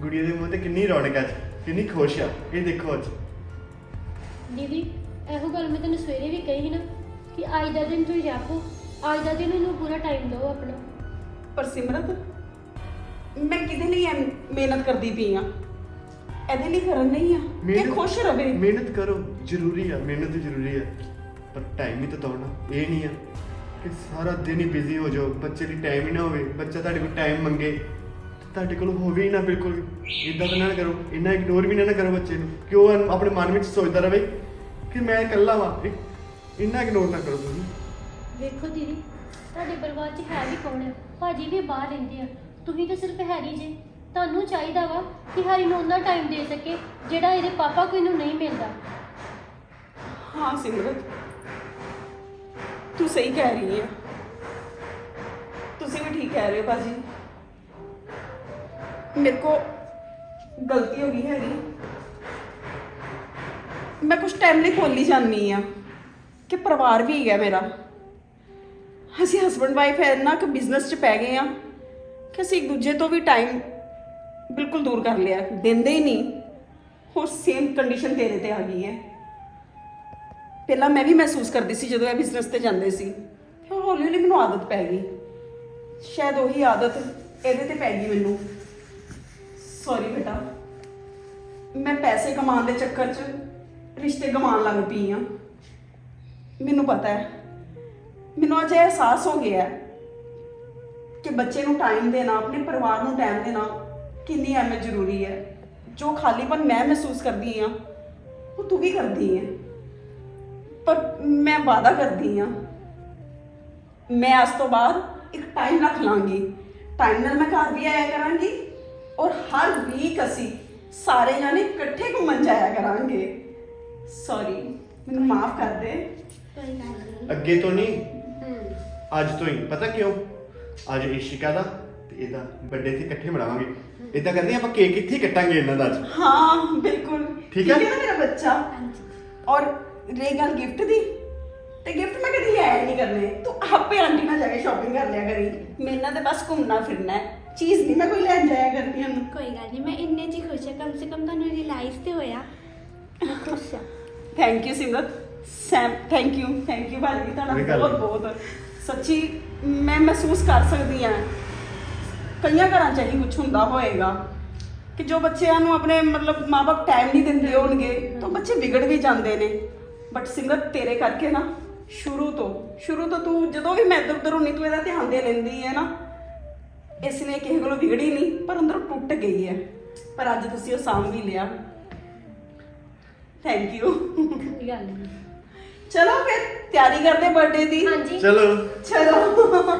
ਗੁੜੀਆ ਦੇ ਮੂੰਹ ਤੇ ਕਿੰਨੀ ਰੌਣਕ ਹੈ ਅੱਜ। ਕਿੰਨੀ ਖੁਸ਼ ਆ? ਇਹ ਦੇਖੋ ਅੱਜ। ਦੀਦੀ ਇਹੋ ਗੱਲ ਮੈਂ ਤੈਨੂੰ ਸਵੇਰੇ ਵੀ ਕਹੀ ਸੀ ਨਾ ਕਿ ਅੱਜ ਦਾ ਦਿਨ ਤੁਸੀਂ ਰੱਖੋ ਅੱਜ ਦਾ ਦਿਨ ਇਹਨੂੰ ਪੂਰਾ ਟਾਈਮ ਦਿਓ ਆਪਣਾ। ਪਰ ਸਿਮਰਤ ਮੈਂ ਕਿਹਦੇ ਲਈ ਐ ਮਿਹਨਤ ਕਰਦੀ ਪਈ ਆ? ਇਹਦੇ ਲਈ ਕਰਨ ਨਹੀਂ ਆ। ਕਿ ਮਿਹਨਤ- ਖੁਸ਼ ਰਵੇ। ਮਿਹਨਤ ਕਰੋ ਜ਼ਰੂਰੀ ਆ ਮਿਹਨਤ ਜ਼ਰੂਰੀ ਆ। ਪਰ ਟਾਈਮ ਵੀ ਤਾਂ ਦੋ ਨਾ ਇਹ ਨਹੀਂ ਆ ਕਿ ਸਾਰਾ ਦਿਨ ਹੀ ਬਿਜ਼ੀ ਹੋ ਜਾਓ ਬੱਚੇ ਲਈ ਟਾਈਮ ਹੀ ਨਾ ਹੋਵੇ ਬੱਚਾ ਤੁਹਾਡੇ ਕੋਲ ਟਾਈਮ ਮੰਗੇ। ਤੁਹਾਡੇ ਕੋਲ ਹੋਵੇ ਹੀ ਨਾ ਬਿਲਕੁਲ। ਇਦਾਂ ਤਾਂ ਨਾ ਕਰੋ ਇੰਨਾ ਇਗਨੋਰ ਵੀ ਨਾ ਨਾ ਕਰੋ ਬੱਚੇ ਨੂੰ ਕਿ ਉਹ ਆਪਣੇ ਮਨ ਵਿੱਚ ਸੋਚਦਾ ਰਵੇ ਕਿ ਮੈਂ ਇਕੱਲਾ ਵਾਂ ਇਹ- ਇੰਨਾ ਇਗਨੋਰ ਨਾ ਕਰੋ ਤੁਸੀਂ। ਵੇਖੋ ਦੀਦੀ ਤੁਹਾਡੇ ਪਰਿਵਾਰ 'ਚ ਹੈ ਵੀ ਕੌਣ ਹੈ ਭਾਜੀ ਵੀ ਬਾਹਰ ਰਹਿੰਦੇ ਆ। ਤੁਸੀਂ ਤਾਂ ਸਿਰਫ ਹੈਰੀ ਜੇ। ਤੁਹਾਨੂੰ ਚਾਹੀਦਾ ਵਾ ਕਿ ਹਰੀ ਨੂੰ ਉਹਨਾਂ ਟਾਈਮ ਦੇ ਸਕੇ ਜਿਹੜਾ ਇਹਦੇ ਪਾਪਾ ਕੋਈ ਨੂੰ ਨਹੀਂ ਮਿਲਦਾ। ਹਾਂ ਸਿਮਰਤ। ਤੂੰ ਸਹੀ ਕਹਿ ਰਹੀ ਹੈ ਤੁਸੀਂ ਵੀ ਠੀਕ ਕਹਿ ਰਹੇ ਹੋ ਬਾਜੀ ਮੇਰੇ ਕੋ ਗਲਤੀ ਹੋ ਗਈ ਹੈਗੀ। ਮੈਂ ਕੁਝ ਟਾਈਮ ਲਈ ਭੁੱਲ ਹੀ ਜਾਂਦੀ ਆ ਕਿ ਪਰਿਵਾਰ ਵੀ ਹੈਗਾ ਮੇਰਾ। ਅਸੀਂ ਹਸਬੰਡ ਵਾਈਫ ਹੈ ਨਾ ਕਿ ਬਿਜ਼ਨਸ 'ਚ ਪੈ ਗਏ ਆ ਕਿ ਅਸੀਂ ਇੱਕ ਦੂਜੇ ਤੋਂ ਵੀ ਟਾਈਮ ਬਿਲਕੁਲ ਦੂਰ ਕਰ ਲਿਆ। ਦਿੰਦੇ ਹੀ ਨਹੀਂ। ਹੋਰ ਸੇਮ ਕੰਡੀਸ਼ਨ ਤੇਰੇ ਤੇ ਆ ਗਈ ਹੈ। ਪਹਿਲਾਂ ਮੈਂ ਵੀ ਮਹਿਸੂਸ ਕਰਦੀ ਸੀ ਜਦੋਂ ਇਹ ਬਿਜ਼ਨਸ ਤੇ ਜਾਂਦੇ ਸੀ। ਫਿਰ ਹੌਲੀ ਹੌਲੀ ਮੈਨੂੰ ਆਦਤ ਪੈ ਗਈ। ਸ਼ਾਇਦ ਉਹੀ ਆਦਤ ਇਹਦੇ ਤੇ ਪੈ ਗਈ ਮੈਨੂੰ। ਸੌਰੀ ਬੇਟਾ। ਮੈਂ ਪੈਸੇ ਕਮਾਉਣ ਦੇ ਚੱਕਰ 'ਚ ਰਿਸ਼ਤੇ ਗਵਾਉਣ ਲੱਗ ਪਈ ਆ। ਮੈਨੂੰ ਪਤਾ ਹੈ। ਮੈਨੂੰ ਅੱਜ ਇਹ ਅਹਿਸਾਸ ਹੋ ਗਿਆ ਹੈ ਕਿ ਬੱਚੇ ਨੂੰ ਟਾਈਮ ਦੇਣਾ, ਆਪਣੇ ਪਰਿਵਾਰ ਨੂੰ ਟਾਈਮ ਦੇਣਾ ਕਿੰਨੀ ਅਹਿਮੀਅਤ ਜ਼ਰੂਰੀ ਹੈ। ਜੋ ਖਾਲੀਪਨ ਮੈਂ ਮਹਿਸੂਸ ਕਰਦੀ ਆ, ਉਹ ਤੂੰ ਵੀ ਕਰਦੀ ਹੈ ਪਰ ਮੈਂ ਵਾਅਦਾ ਕਰਦੀ ਆ, ਮੈਂ ਅੱਜ ਤੋਂ ਬਾਅਦ ਇੱਕ ਟਾਈਮ ਰੱਖ ਲਾਂਗੀ। ਟਾਈਮ ਨਾਲ ਮੈਂ ਘਰ ਵੀ ਆਇਆ ਕਰਾਂਗੀ ਔਰ ਹਰ ਵੀਕ ਅਸੀਂ ਸਾਰੇ ਜਾਣੇ ਇਕੱਠੇ ਘੁੰਮਣ ਜਾਇਆ ਕਰਾਂਗੇ। ਸੌਰੀ ਮੈਨੂੰ ਮਾਫ ਕਰ ਦੇ। ਕੋਈ ਗੱਲ ਨਹੀਂ। ਅੱਗੇ ਤੋਂ ਨਹੀਂ? ਅੱਜ ਤੋਂ ਹੀ। ਪਤਾ ਕਿਉਂ? ਅੱਜ ਇਸ਼ਿਕਾ ਦਾ ਤੇ ਇਹਦਾ ਬਰਥਡੇ ਤੇ ਇਕੱਠੇ ਮਨਾਵਾਂਗੇ। ਇਦਾਂ ਕਰਦੇ ਆਪਾਂ ਕੇਕ ਇੱਥੇ ਹੀ ਕੱਟਾਂਗੇ ਇਹਨਾਂ ਦਾ ਅੱਜ? ਹਾਂ ਬਿਲਕੁਲ। ਠੀਕ ਹੈ? ਨਾ ਮੇਰਾ ਬੱਚਾ? ਔਰ ਰਹੀ ਗੱਲ ਗਿਫਟ ਦੀ? ਤੇ ਗਿਫਟ ਮੈਂ ਕਦੀ ਲਿਆਇਆ ਨਹੀਂ ਕਰਨੇ। ਤੂੰ ਆਪੇ ਆਂਟੀ ਨਾਲ ਜਾ ਕੇ ਸ਼ਾਪਿੰਗ ਕਰ ਲਿਆ ਕਰੀ। ਮੇਰੇ ਨਾਲ ਤੇ ਬਸ ਘੁੰਮਣਾ ਫਿਰਨਾ ਹੈ। ਚੀਜ਼ ਨਹੀਂ ਮੈਂ ਕੋਈ ਲੈਣ ਜਾਇਆ ਕਰਦੀ ਹਾਂ। ਕੋਈ ਗੱਲ ਨਹੀਂ ਮੈਂ ਇੰਨੇ ਜੀ ਖੁਸ਼ ਹਾਂ ਕਮ ਸੇ ਕਮ ਤੁਹਾਨੂੰ ਰਿਅਲਾਈਜ਼ ਤੇ ਹੋਇਆ। ਮੈਂ ਖੁਸ਼ ਹਾਂ। Thank you Simrat. Sam thank you thank you ਭਾਜੀ ਤੁਹਾਡਾ ਗੱਲ ਬਹੁਤ। ਬਹੁਤ। ਸੱਚੀ ਮੈਂ ਮਹਿਸੂਸ ਕਰ ਸਕਦੀ ਹਾਂ। ਕਈਆਂ ਘਰਾਂ 'ਚ ਇਹੀ ਕੁਝ ਹੁੰਦਾ ਹੋਏਗਾ ਕਿ ਜੋ ਬੱਚਿਆਂ ਨੂੰ ਆਪਣੇ ਮਤਲਬ ਮਾਪੇ ਟਾਈਮ ਨਹੀਂ ਦਿੰਦੇ ਹੋਣਗੇ ਤਾਂ ਬੱਚੇ ਵਿਗੜ ਵੀ ਜਾਂਦੇ ਨੇ। ਬਟ ਸਿਮਰਤ ਤੇਰੇ ਕਰਕੇ ਨਾ ਸ਼ੁਰੂ ਤੋਂ ਸ਼ੁਰੂ ਤੋਂ ਤੂੰ ਜਦੋਂ ਵੀ ਮੈਂ ਇੱਧਰ ਉੱਧਰ ਹੁੰਨੀ ਤੂੰ ਇਹਦਾ ਧਿਆਨ ਦੇ ਲੈਂਦੀ ਹੈ ਨਾ। ਇਸ ਲਈ ਕਿਸੇ ਕੋਲੋਂ ਵਿਗੜੀ ਨਹੀਂ ਪਰ ਅੰਦਰੋਂ ਟੁੱਟ ਗਈ ਹੈ। ਪਰ ਅੱਜ ਤੁਸੀਂ ਉਹ ਸਾਂਭ ਵੀ ਲਿਆ। ਥੈਂਕ ਯੂ ਕੋਈ ਗੱਲ ਨਹੀਂ। ਚਲੋ ਫਿਰ ਤਿਆਰੀ ਕਰਦੇ ਬਰਥਡੇ ਦੀ। ਹਾਂਜੀ। ਚਲੋ। ਚਲੋ।